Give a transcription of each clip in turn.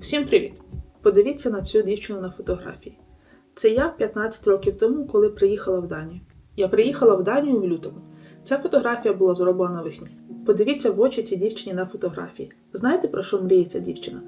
Всім привіт! Подивіться на цю дівчину на фотографії. Це я 15 років тому, коли приїхала в Данію. Я приїхала в Данію в лютому. Ця фотографія була зроблена навесні. Подивіться в очі цій дівчині на фотографії. Знаєте, про що мріє ця дівчина?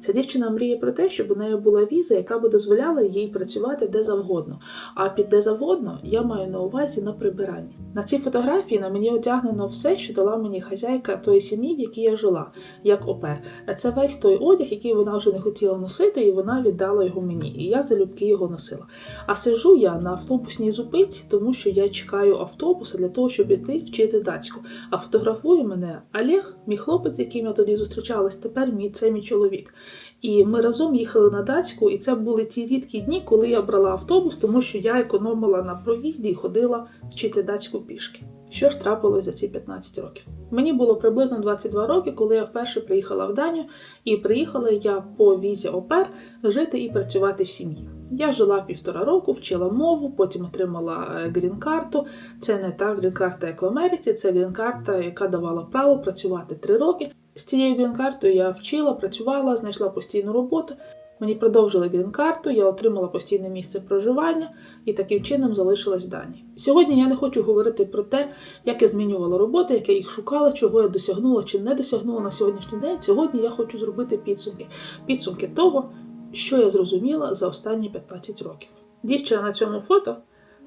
Ця дівчина мріє про те, щоб у неї була віза, яка би дозволяла їй працювати де завгодно. А під де завгодно я маю на увазі на прибиранні. На цій фотографії на мені одягнено все, що дала мені хазяйка тої сім'ї, в якій я жила, як опер. А це весь той одяг, який вона вже не хотіла носити, і вона віддала його мені. І я залюбки його носила. А сижу я на автобусній зупинці, тому що я чекаю автобуса для того, щоб іти вчити датську. А фотографує мене Олег, мій хлопець, яким я тоді зустрічалась, тепер мій це мій чоловік. І ми разом їхали на датську, і це були ті рідкі дні, коли я брала автобус, тому що я економила на проїзді і ходила вчити датську пішки. Що ж трапилось за ці 15 років? Мені було приблизно 22 роки, коли я вперше приїхала в Данію, і приїхала я по візі ОПЕР жити і працювати в сім'ї. Я жила півтора року, вчила мову, потім отримала е, грін-карту. Це не та грін-карта, як в Америці, це грін-карта, яка давала право працювати три роки. З цією грін-картою я вчила, працювала, знайшла постійну роботу. Мені продовжили грін-карту, я отримала постійне місце проживання і таким чином залишилась в Данії. Сьогодні я не хочу говорити про те, як я змінювала роботи, як я їх шукала, чого я досягнула чи не досягнула на сьогоднішній день. Сьогодні я хочу зробити підсумки. Підсумки того, що я зрозуміла за останні 15 років. Дівчина на цьому фото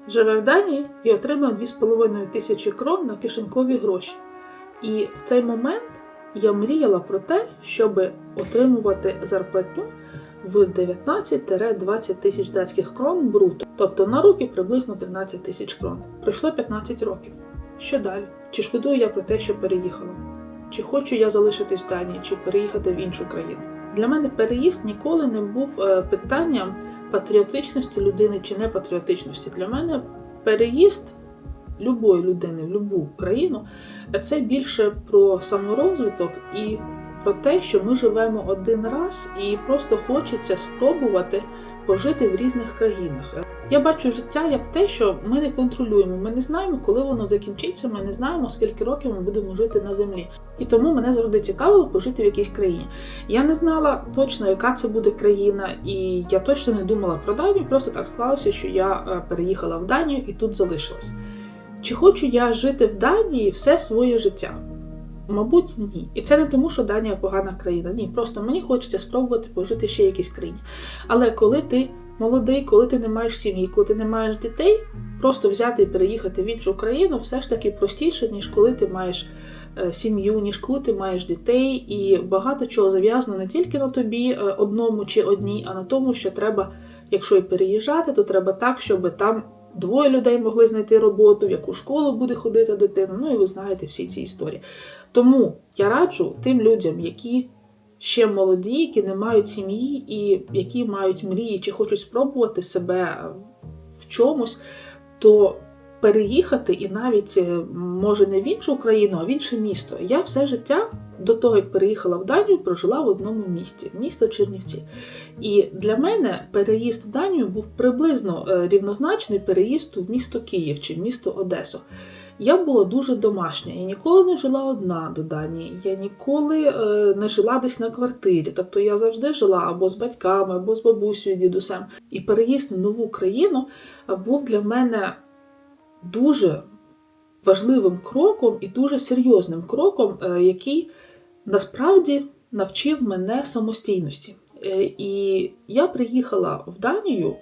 живе в Данії і отримує 2,5 тисячі крон на кишенькові гроші. І в цей момент я мріяла про те, щоб отримувати зарплатню в 19-20 тисяч датських крон бруто, тобто на руки приблизно 13 тисяч крон. Пройшло 15 років. Що далі? Чи шкодую я про те, що переїхала? Чи хочу я залишитись в Данії, чи переїхати в іншу країну? Для мене переїзд ніколи не був е, питанням патріотичності людини чи непатріотичності. Для мене переїзд любої людини в будь-яку країну це більше про саморозвиток і про те, що ми живемо один раз, і просто хочеться спробувати пожити в різних країнах. Я бачу життя як те, що ми не контролюємо. Ми не знаємо, коли воно закінчиться. Ми не знаємо, скільки років ми будемо жити на землі. І тому мене завжди цікавило пожити в якійсь країні. Я не знала точно, яка це буде країна, і я точно не думала про Данію. Просто так склалося, що я е, переїхала в Данію і тут залишилась. Чи хочу я жити в Данії все своє життя? Мабуть, ні. І це не тому, що Данія погана країна. Ні, просто мені хочеться спробувати пожити ще в якійсь країні. Але коли ти молодий, коли ти не маєш сім'ї, коли ти не маєш дітей, просто взяти і переїхати в іншу країну все ж таки простіше, ніж коли ти маєш е, сім'ю, ніж коли ти маєш дітей, і багато чого зав'язано не тільки на тобі е, одному чи одній, а на тому, що треба, якщо і переїжджати, то треба так, щоб там. Двоє людей могли знайти роботу, в яку школу буде ходити дитина. Ну і ви знаєте всі ці історії. Тому я раджу тим людям, які ще молоді, які не мають сім'ї і які мають мрії, чи хочуть спробувати себе в чомусь, то переїхати і навіть е, може не в іншу країну, а в інше місто. Я все життя до того, як переїхала в Данію, прожила в одному місті, місто Чернівці. І для мене переїзд в Данію був приблизно е, рівнозначний переїзду в місто Київ чи в місто Одесу. Я була дуже домашня. Я ніколи не жила одна до Данії. Я ніколи е, не жила десь на квартирі. Тобто я завжди жила або з батьками, або з бабусею, дідусем. І переїзд в нову країну був для мене дуже важливим кроком і дуже серйозним кроком, е, який насправді навчив мене самостійності. Е, і я приїхала в Данію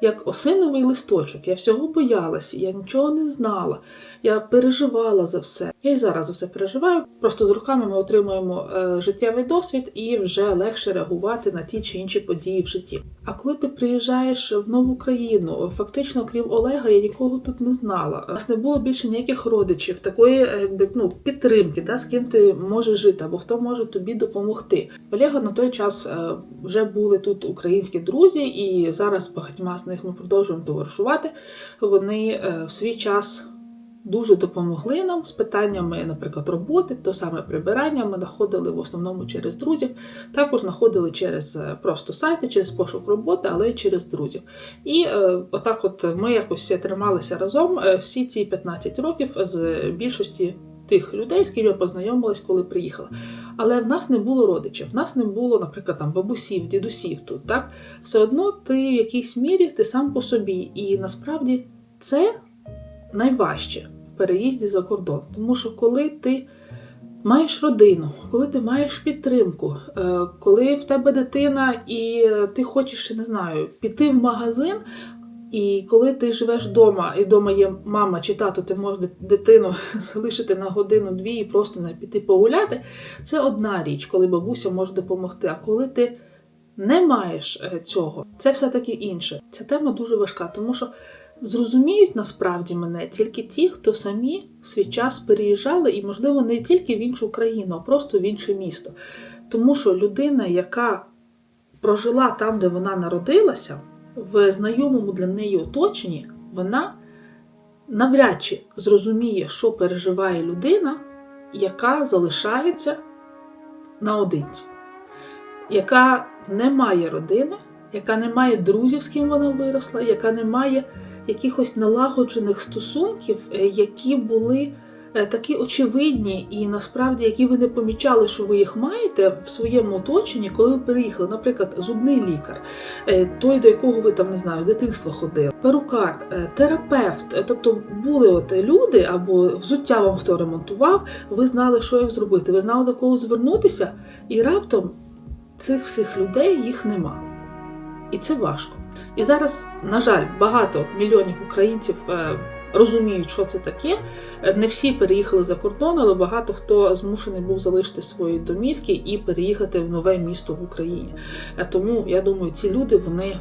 як осиновий листочок. Я всього боялася, я нічого не знала, я переживала за все. Я і зараз за все переживаю. Просто з руками ми отримуємо е, життєвий досвід і вже легше реагувати на ті чи інші події в житті. А коли ти приїжджаєш в нову країну, фактично, крім Олега, я нікого тут не знала. У нас не було більше ніяких родичів, такої якби ну підтримки, да, з ким ти можеш жити, або хто може тобі допомогти. Олега на той час е, вже були тут українські друзі, і зараз багатьма з них ми продовжуємо товаришувати. Вони е, в свій час. Дуже допомогли нам з питаннями, наприклад, роботи, то саме прибирання. Ми знаходили в основному через друзів, також знаходили через е, просто сайти, через пошук роботи, але й через друзів. І е, отак, от ми якось трималися разом всі ці 15 років з більшості тих людей, з ким я познайомилась, коли приїхала. Але в нас не було родичів, в нас не було, наприклад, там бабусів, дідусів тут. Так все одно ти в якійсь мірі ти сам по собі. І насправді це найважче в переїзді за кордон. Тому що коли ти маєш родину, коли ти маєш підтримку, е, коли в тебе дитина і ти хочеш, не знаю, піти в магазин. І коли ти живеш вдома, і вдома є мама чи тато, ти можеш дитину залишити на годину-дві і просто не піти погуляти, це одна річ, коли бабуся може допомогти. А коли ти не маєш е, цього, це все-таки інше. Ця тема дуже важка, тому що зрозуміють насправді мене тільки ті, хто самі в свій час переїжджали, і, можливо, не тільки в іншу країну, а просто в інше місто. Тому що людина, яка прожила там, де вона народилася, в знайомому для неї оточенні, вона навряд чи зрозуміє, що переживає людина, яка залишається наодинці, яка не має родини, яка не має друзів, з ким вона виросла, яка не має якихось налагоджених стосунків, е, які були е, такі очевидні, і насправді, які ви не помічали, що ви їх маєте в своєму оточенні, коли ви переїхали, наприклад, зубний лікар, е, той, до якого ви там не знаю, дитинство ходили, перукар, терапевт, тобто були от люди або взуття вам хто ремонтував, ви знали, що їх зробити, ви знали до кого звернутися, і раптом цих всіх людей їх нема. І це важко. І зараз, на жаль, багато мільйонів українців е, розуміють, що це таке. Е, не всі переїхали за кордон, але багато хто змушений був залишити свої домівки і переїхати в нове місто в Україні. Е, тому я думаю, ці люди вони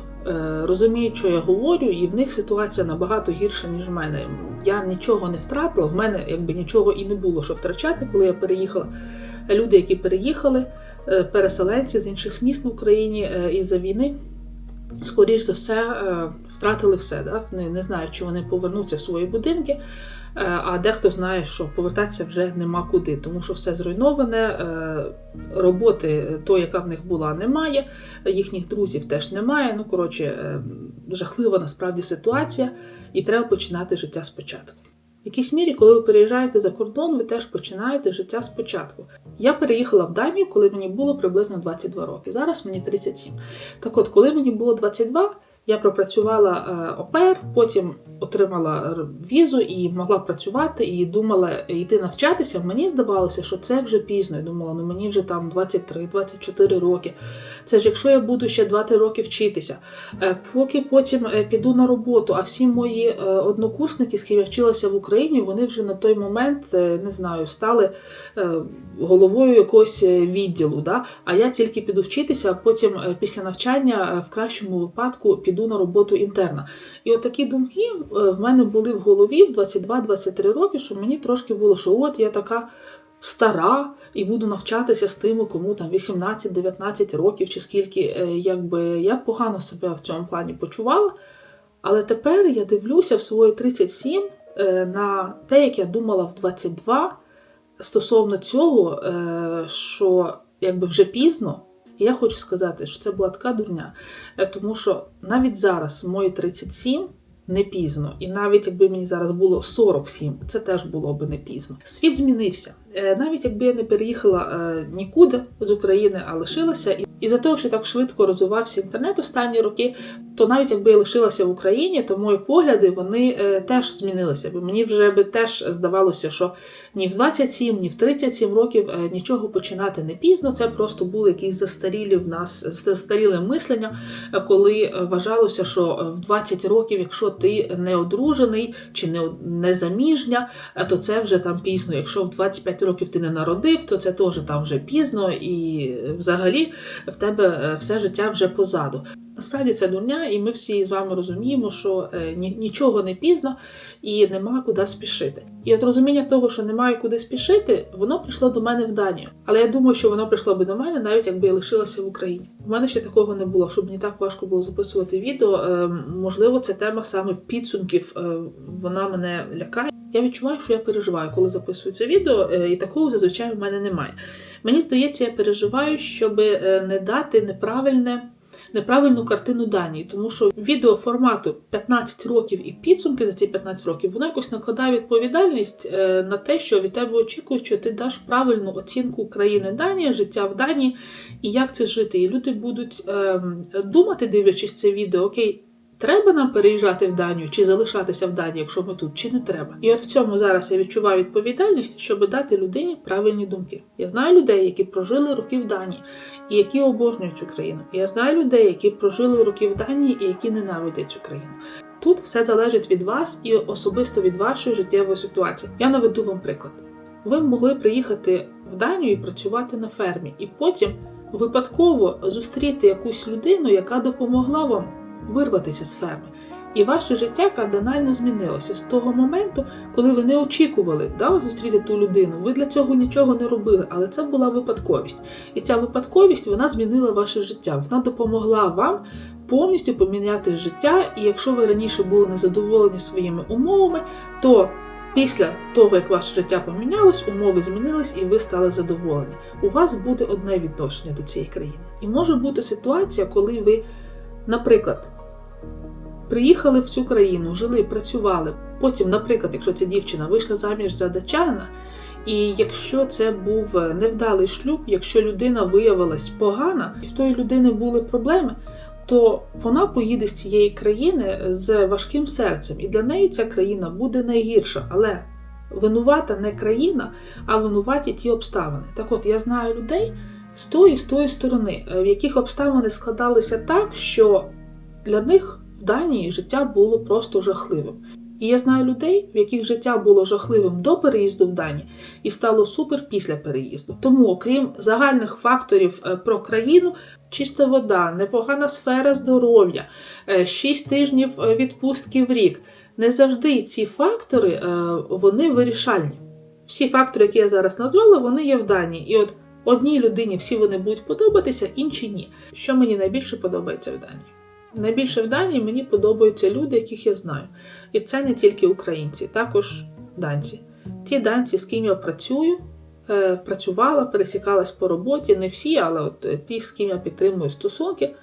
розуміють, що я говорю, і в них ситуація набагато гірша, ніж в мене. Я нічого не втратила, в мене якби нічого і не було, що втрачати, коли я переїхала. Люди, які переїхали, переселенці з інших міст в Україні із за війни скоріш за все, е, втратили все. Да? Не, не знаю, чи вони повернуться в свої будинки, е, а дехто знає, що повертатися вже нема куди, тому що все зруйноване, е, роботи, то, яка в них була, немає, їхніх друзів теж немає. Ну, коротше, жахлива насправді ситуація, і треба починати життя спочатку. В якійсь мірі, коли ви переїжджаєте за кордон, ви теж починаєте життя спочатку. Я переїхала в Данію, коли мені було приблизно 22 роки. Зараз мені 37. Так от, коли мені було 22, я пропрацювала е, ОПЕР, потім отримала візу і могла працювати, і думала йти навчатися. Мені здавалося, що це вже пізно. Я думала, ну мені вже там 23-24 роки. Це ж якщо я буду ще 2-3 роки вчитися, е, поки потім е, піду на роботу, а всі мої однокурсники, з ким я вчилася в Україні, вони вже на той момент не знаю, стали головою якогось відділу. Да? А я тільки піду вчитися, а потім після навчання в кращому випадку піду піду на роботу інтерна. І от такі думки е, в мене були в голові в 22-23 роки, що мені трошки було, що от я така стара і буду навчатися з тими, кому там 18-19 років чи скільки, е, якби я погано себе в цьому плані почувала. Але тепер я дивлюся в свої 37 е, на те, як я думала в 22 стосовно цього, що якби вже пізно. І я хочу сказати, що це була така дурня, е, тому що навіть зараз мої 37 не пізно, і навіть якби мені зараз було 47, це теж було би не пізно. Світ змінився. Е, навіть якби я не переїхала е, нікуди з України, а лишилася, і за того, що так швидко розвивався інтернет останні роки, то навіть якби я лишилася в Україні, то мої погляди вони е, теж змінилися. Бо мені вже би теж здавалося, що ні в 27, ні в 37 років нічого починати не пізно. Це просто були якісь застарілі в нас застаріле мислення, коли вважалося, що в 20 років, якщо ти не одружений чи не, не заміжня, то це вже там пізно. Якщо в 25 років ти не народив, то це теж там вже пізно, і взагалі в тебе е, все життя вже позаду. Насправді це дурня, і ми всі з вами розуміємо, що е, нічого не пізно і нема куди спішити. І от розуміння того, що немає куди спішити, воно прийшло до мене в Данію. Але я думаю, що воно прийшло би до мене, навіть якби я лишилася в Україні. У мене ще такого не було, щоб мені так важко було записувати відео. Е, можливо, ця тема саме підсумків, вона мене лякає. Я відчуваю, що я переживаю, коли записую це відео, е, і такого зазвичай в мене немає. Мені здається, я переживаю, щоб е, не дати неправильне неправильну картину Данії, тому що відео формату 15 років і підсумки за ці 15 років воно якось накладає відповідальність е, на те, що від тебе очікують, що ти даш правильну оцінку країни Данії, життя в Данії і як це жити. І люди будуть ем, думати, дивлячись це відео, окей. Треба нам переїжджати в Данію чи залишатися в Данії, якщо ми тут, чи не треба. І от в цьому зараз я відчуваю відповідальність, щоб дати людині правильні думки. Я знаю людей, які прожили роки в Данії і які обожнюють цю країну. Я знаю людей, які прожили роки в Данії і які ненавидять цю країну. Тут все залежить від вас і особисто від вашої життєвої ситуації. Я наведу вам приклад. Ви могли приїхати в Данію і працювати на фермі, і потім випадково зустріти якусь людину, яка допомогла вам вирватися з ферми. І ваше життя кардинально змінилося з того моменту, коли ви не очікували да, зустріти ту людину. Ви для цього нічого не робили, але це була випадковість. І ця випадковість вона змінила ваше життя. Вона допомогла вам повністю поміняти життя. І якщо ви раніше були незадоволені своїми умовами, то після того, як ваше життя помінялось, умови змінились і ви стали задоволені. У вас буде одне відношення до цієї країни. І може бути ситуація, коли ви, наприклад, приїхали в цю країну, жили, працювали. Потім, наприклад, якщо ця дівчина вийшла заміж за датчанина, і якщо це був невдалий шлюб, якщо людина виявилась погана, і в тої людини були проблеми, то вона поїде з цієї країни з важким серцем, і для неї ця країна буде найгірша. Але винувата не країна, а винуваті ті обставини. Так от я знаю людей з тої з тої сторони, в яких обставини складалися так, що для них Данії життя було просто жахливим. І я знаю людей, в яких життя було жахливим до переїзду в Данію і стало супер після переїзду. Тому, окрім загальних факторів е, про країну, чиста вода, непогана сфера здоров'я, 6 тижнів е, відпустки в рік. Не завжди ці фактори е, вони вирішальні. Всі фактори, які я зараз назвала, вони є в Данії. І от одній людині всі вони будуть подобатися, інші ні. Що мені найбільше подобається в Данії? Найбільше в Данії мені подобаються люди, яких я знаю. І це не тільки українці, також данці. Ті данці, з ким я працюю, е, працювала, пересікалась по роботі, не всі, але от е, ті, з ким я підтримую стосунки,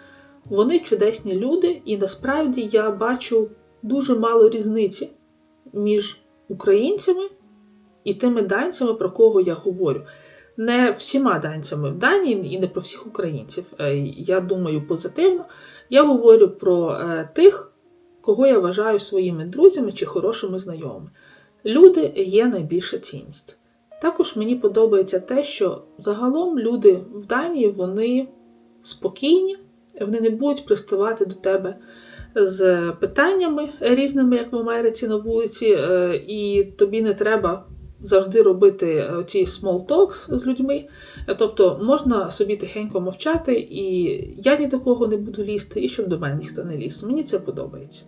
вони чудесні люди, і насправді я бачу дуже мало різниці між українцями і тими данцями, про кого я говорю. Не всіма данцями в Данії і не про всіх українців. Е, Я думаю позитивно. Я говорю про е, тих, кого я вважаю своїми друзями чи хорошими знайомими. Люди є найбільша цінність. Також мені подобається те, що загалом люди в Данії вони спокійні, вони не будуть приставати до тебе з питаннями різними, як в Америці на вулиці, е, і тобі не треба завжди робити ці small talks з людьми. Тобто можна собі тихенько мовчати, і я ні до кого не буду лізти, і щоб до мене ніхто не ліз. Мені це подобається.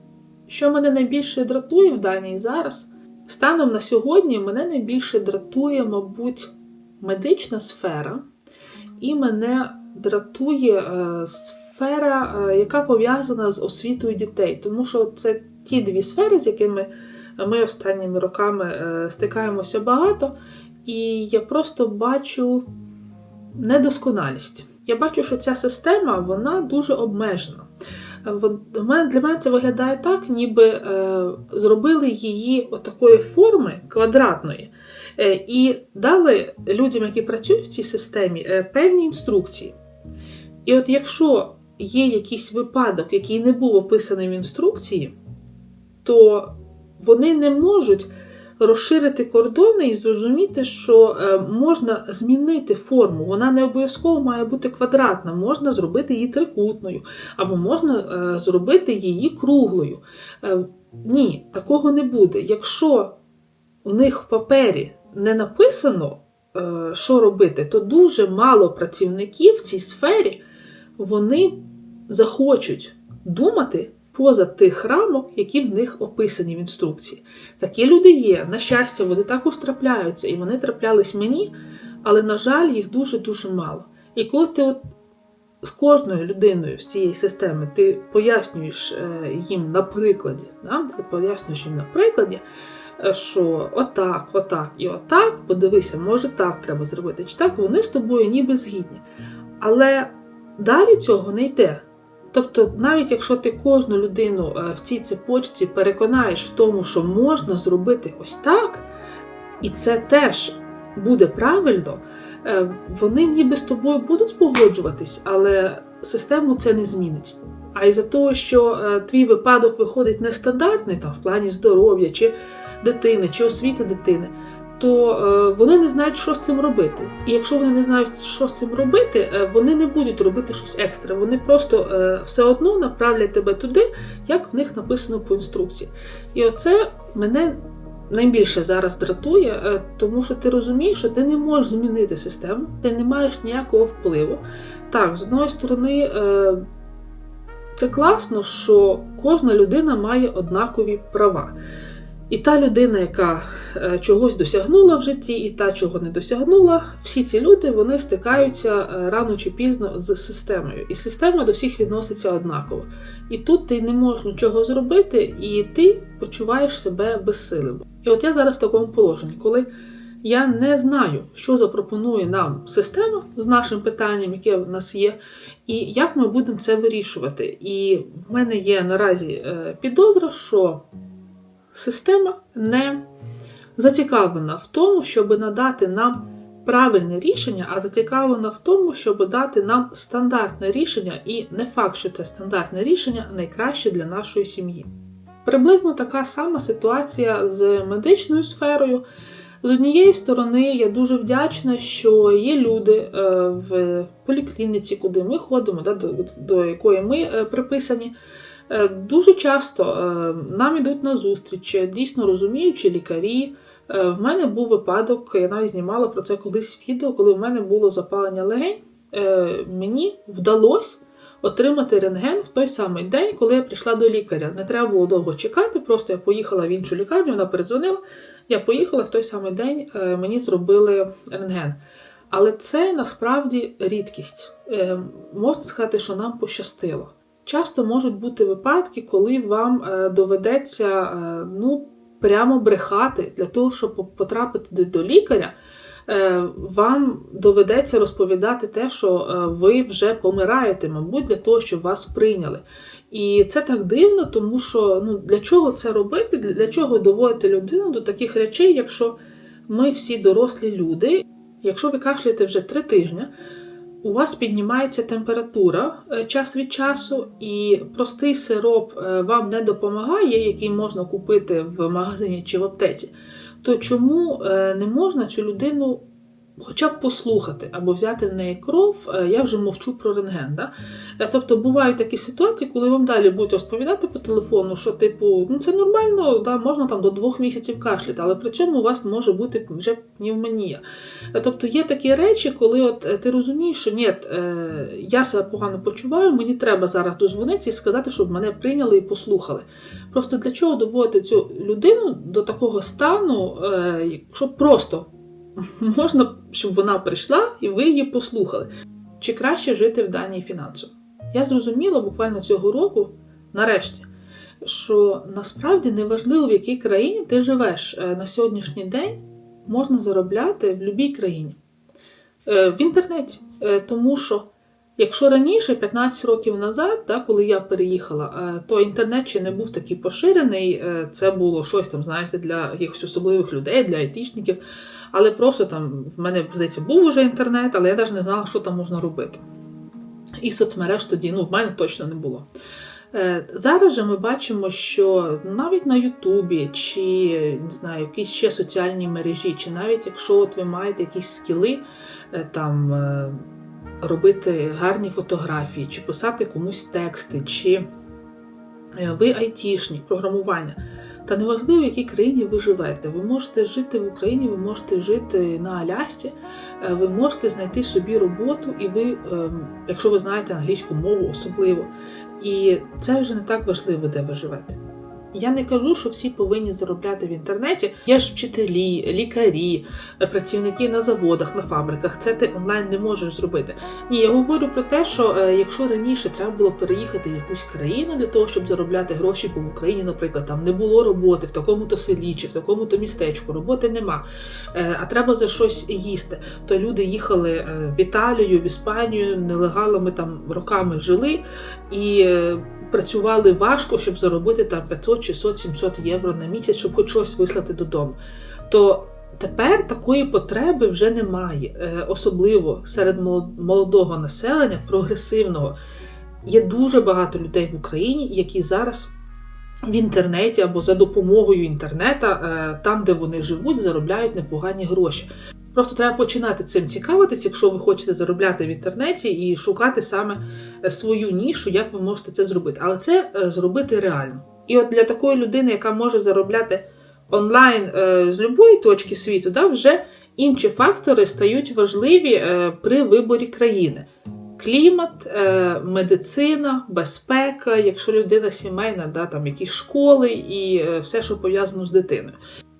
Що мене найбільше дратує в Данії зараз, станом на сьогодні мене найбільше дратує, мабуть, медична сфера, і мене дратує е, сфера, е, яка пов'язана з освітою дітей, тому що це ті дві сфери, з якими ми останніми роками е, стикаємося багато, і я просто бачу недосконалість. Я бачу, що ця система вона дуже обмежена. Для мене це виглядає так, ніби е, зробили її отакої форми квадратної, е, і дали людям, які працюють в цій системі, певні інструкції. І от якщо є якийсь випадок, який не був описаний в інструкції, то вони не можуть розширити кордони і зрозуміти, що е, можна змінити форму. Вона не обов'язково має бути квадратна, можна зробити її трикутною, або можна е, зробити її круглою. Е, ні, такого не буде. Якщо у них в папері не написано, що робити, то дуже мало працівників в цій сфері вони захочуть думати поза тих рамок, які в них описані в інструкції. Такі люди є. На щастя, вони також трапляються, і вони траплялись мені, але, на жаль, їх дуже-дуже мало. І коли ти от з кожною людиною з цієї системи ти пояснюєш е, їм на прикладі, да? ти пояснюєш їм на прикладі, е, що отак, отак і отак, подивися, може так треба зробити, чи так, вони з тобою ніби згідні. Але далі цього не йде. Тобто, навіть якщо ти кожну людину е, в цій цепочці переконаєш в тому, що можна зробити ось так, і це теж буде правильно, е, вони ніби з тобою будуть погоджуватись, але систему це не змінить. А із-за того, що е, твій випадок виходить нестандартний там, в плані здоров'я, чи дитини, чи освіти дитини, то е, вони не знають, що з цим робити. І якщо вони не знають, що з цим робити, е, вони не будуть робити щось екстра. Вони просто е, все одно направлять тебе туди, як в них написано по інструкції. І оце мене найбільше зараз дратує, тому що ти розумієш, що ти не можеш змінити систему, ти не маєш ніякого впливу. Так, з одної сторони. Це класно, що кожна людина має однакові права. І та людина, яка е, чогось досягнула в житті, і та, чого не досягнула, всі ці люди вони стикаються е, рано чи пізно з системою. І система до всіх відноситься однаково. І тут ти не можеш нічого зробити, і ти почуваєш себе безсилим. І от я зараз в такому положенні, коли я не знаю, що запропонує нам система з нашим питанням, яке в нас є, і як ми будемо це вирішувати. І в мене є наразі е, підозра, що система не зацікавлена в тому, щоб надати нам правильне рішення, а зацікавлена в тому, щоб дати нам стандартне рішення, і не факт, що це стандартне рішення найкраще для нашої сім'ї. Приблизно така сама ситуація з медичною сферою. З однієї сторони, я дуже вдячна, що є люди е, в поліклініці, куди ми ходимо, до, якої ми е, приписані. Е, дуже часто нам йдуть на зустріч, дійсно розуміючі лікарі. В мене був випадок, я навіть знімала про це колись відео, коли в мене було запалення легень. Мені вдалося отримати рентген в той самий день, коли я прийшла до лікаря. Не треба було довго чекати, просто я поїхала в іншу лікарню, вона передзвонила. Я поїхала в той самий день, е, мені зробили рентген. Але це насправді рідкість. Е, можна сказати, що нам пощастило. Часто можуть бути випадки, коли вам е, доведеться ну, прямо брехати для того, щоб потрапити до лікаря. Вам доведеться розповідати те, що ви вже помираєте, мабуть, для того, щоб вас прийняли. І це так дивно, тому що ну, для чого це робити? Для чого доводити людину до таких речей, якщо ми всі дорослі люди, якщо ви кашляєте вже три тижні, у вас піднімається температура е, час від часу, і простий сироп е, вам не допомагає, який можна купити в магазині чи в аптеці, то чому е, не можна цю людину Хоча б послухати або взяти в неї кров, е, я вже мовчу про рентген. Да? Е, тобто бувають такі ситуації, коли вам далі будуть розповідати по телефону, що типу, ну це нормально, да, можна там до двох місяців кашляти, але при цьому у вас може бути вже пневмонія. Е, тобто є такі речі, коли от ти розумієш, що ні, я себе погано почуваю, мені треба зараз дозвонитися і сказати, щоб мене прийняли і послухали. Просто для чого доводити цю людину до такого стану, щоб просто. Можна, щоб вона прийшла і ви її послухали. Чи краще жити в Данії фінансово? Я зрозуміла буквально цього року, нарешті, що насправді неважливо, в якій країні ти живеш е, на сьогоднішній день можна заробляти в будь-якій країні. Е, в інтернеті. Е, тому що, якщо раніше, 15 років назад, так, коли я переїхала, то інтернет ще не був такий поширений, це було щось там, знаєте, для якихось особливих людей, для айтішників. Але просто там в мене здається, був уже інтернет, але я навіть не знала, що там можна робити. І соцмереж тоді ну, в мене точно не було. Е, зараз же ми бачимо, що навіть на Ютубі, чи не знаю, якісь ще соціальні мережі, чи навіть якщо от ви маєте якісь скіли, е, там е, робити гарні фотографії, чи писати комусь тексти, чи ви айтішник, програмування. Та неважливо, в якій країні ви живете. Ви можете жити в Україні, ви можете жити на Алясці, е, ви можете знайти собі роботу, і ви, ем, якщо ви знаєте англійську мову, особливо. І це вже не так важливо, де ви живете. Я не кажу, що всі повинні заробляти в інтернеті. Є ж вчителі, лікарі, е, працівники на заводах, на фабриках. Це ти онлайн не можеш зробити. Ні, я говорю про те, що е, якщо раніше треба було переїхати в якусь країну для того, щоб заробляти гроші, бо в Україні, наприклад, там не було роботи в такому-то селі чи в такому-то містечку, роботи нема, е, а треба за щось їсти, то люди їхали в Італію, в Іспанію, нелегалами там роками жили і працювали важко, щоб заробити там 500, 600, 700 євро на місяць, щоб хоч щось вислати додому. То тепер такої потреби вже немає, Е, особливо серед молодого населення, прогресивного. Є дуже багато людей в Україні, які зараз в інтернеті або за допомогою інтернета, е, там, де вони живуть, заробляють непогані гроші. Просто треба починати цим цікавитись, якщо ви хочете заробляти в інтернеті і шукати саме е, свою нішу, як ви можете це зробити. Але це зробити реально. І от для такої людини, яка може заробляти онлайн е, з будь-якої точки світу, да, вже інші фактори стають важливі е, при виборі країни. Клімат, е, медицина, безпека, якщо людина сімейна, да, там якісь школи і все, що пов'язано з дитиною.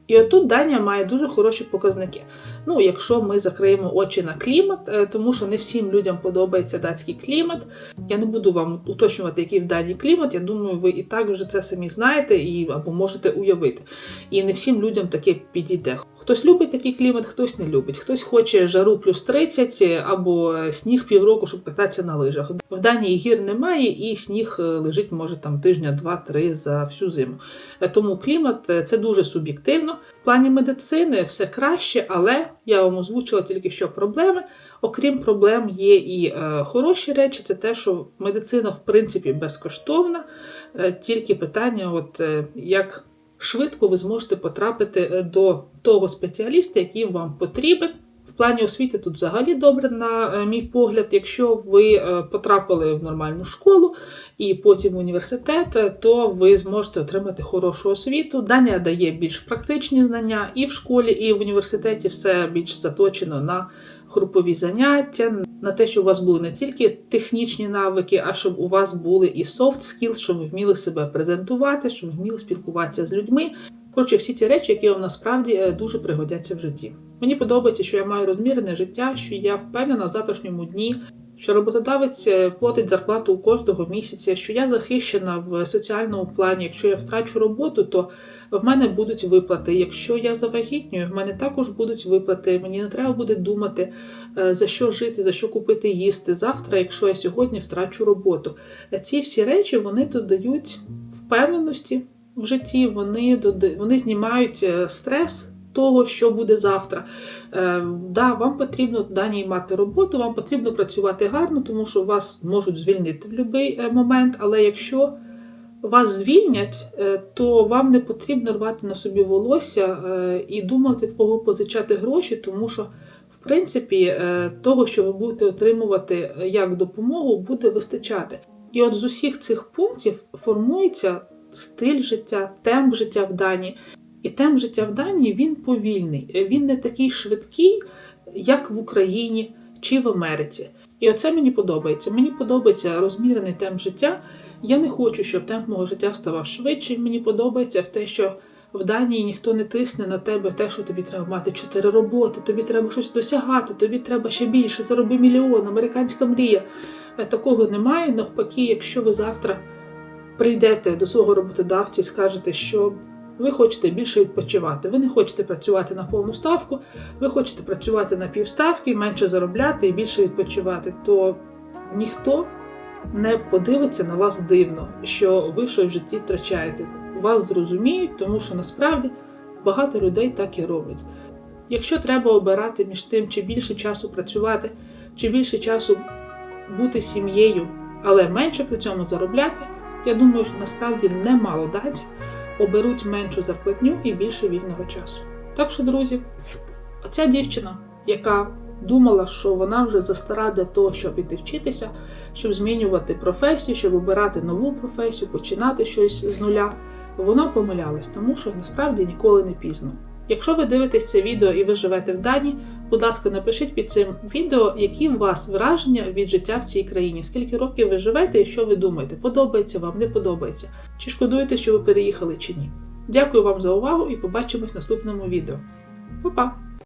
І отут Данія має дуже хороші показники. Ну, якщо ми закриємо очі на клімат, е, тому що не всім людям подобається датський клімат. Я не буду вам уточнювати, який в Данії клімат. Я думаю, ви і так вже це самі знаєте і або можете уявити. І не всім людям таке підійде. Хтось любить такий клімат, хтось не любить. Хтось хоче жару плюс 30 або сніг півроку, щоб кататися на лижах. В Данії гір немає, і сніг е, лежить може там тижня, два-три за всю зиму. Е, Тому клімат е, це дуже суб'єктивно. В плані медицини все краще, але я вам озвучила тільки що проблеми. Окрім проблем, є і е, хороші речі. Це те, що медицина в принципі безкоштовна. Е, тільки питання, от е, як швидко ви зможете потрапити до того спеціаліста, який вам потрібен. Плані освіти тут взагалі добре, на е, мій погляд. Якщо ви е, потрапили в нормальну школу і потім в університет, е, то ви зможете отримати хорошу освіту. Данія дає більш практичні знання і в школі, і в університеті все більш заточено на групові заняття, на те, щоб у вас були не тільки технічні навики, а щоб у вас були і soft skills, щоб ви вміли себе презентувати, щоб ви вміли спілкуватися з людьми. Коротше, всі ті речі, які вам насправді е, дуже пригодяться в житті. Мені подобається, що я маю розмірене життя, що я впевнена в завтрашньому дні, що роботодавець е, платить зарплату кожного місяця, що я захищена в соціальному плані. Якщо я втрачу роботу, то в мене будуть виплати. Якщо я завагітнюю, в мене також будуть виплати. Мені не треба буде думати, е, за що жити, за що купити їсти завтра, якщо я сьогодні втрачу роботу. Ці всі речі вони додають впевненості в житті, вони, вони знімають е, стрес. Того, що буде завтра. Е, да, вам потрібно в даній мати роботу, вам потрібно працювати гарно, тому що вас можуть звільнити в будь-який момент. Але якщо вас звільнять, е, то вам не потрібно рвати на собі волосся е, і думати, в кого позичати гроші, тому що, в принципі, е, того, що ви будете отримувати е, як допомогу, буде вистачати. І от з усіх цих пунктів формується стиль життя, темп життя в Данії. І темп життя в Данії він повільний, він не такий швидкий, як в Україні чи в Америці. І оце мені подобається. Мені подобається розмірений темп життя. Я не хочу, щоб темп мого життя ставав швидше. Мені подобається в те, що в Данії ніхто не тисне на тебе те, що тобі треба мати чотири роботи, тобі треба щось досягати, тобі треба ще більше, зароби мільйон, американська мрія. Е, Такого немає. Навпаки, якщо ви завтра прийдете до свого роботодавця і скажете, що ви хочете більше відпочивати, ви не хочете працювати на повну ставку, ви хочете працювати на півставки, менше заробляти і більше відпочивати, то ніхто не подивиться на вас дивно, що ви щось в житті втрачаєте. Вас зрозуміють, тому що насправді багато людей так і роблять. Якщо треба обирати між тим, чи більше часу працювати, чи більше часу бути сім'єю, але менше при цьому заробляти, я думаю, що насправді немало датів оберуть меншу зарплатню і більше вільного часу. Так що, друзі, оця дівчина, яка думала, що вона вже застара для того, щоб іти вчитися, щоб змінювати професію, щоб обирати нову професію, починати щось з нуля, вона помилялась, тому що насправді ніколи не пізно. Якщо ви дивитесь це відео і ви живете в Данії, Будь ласка, напишіть під цим відео, які у вас враження від життя в цій країні, скільки років ви живете і що ви думаєте, подобається вам, не подобається, чи шкодуєте, що ви переїхали чи ні. Дякую вам за увагу і побачимось в наступному відео. Па-па!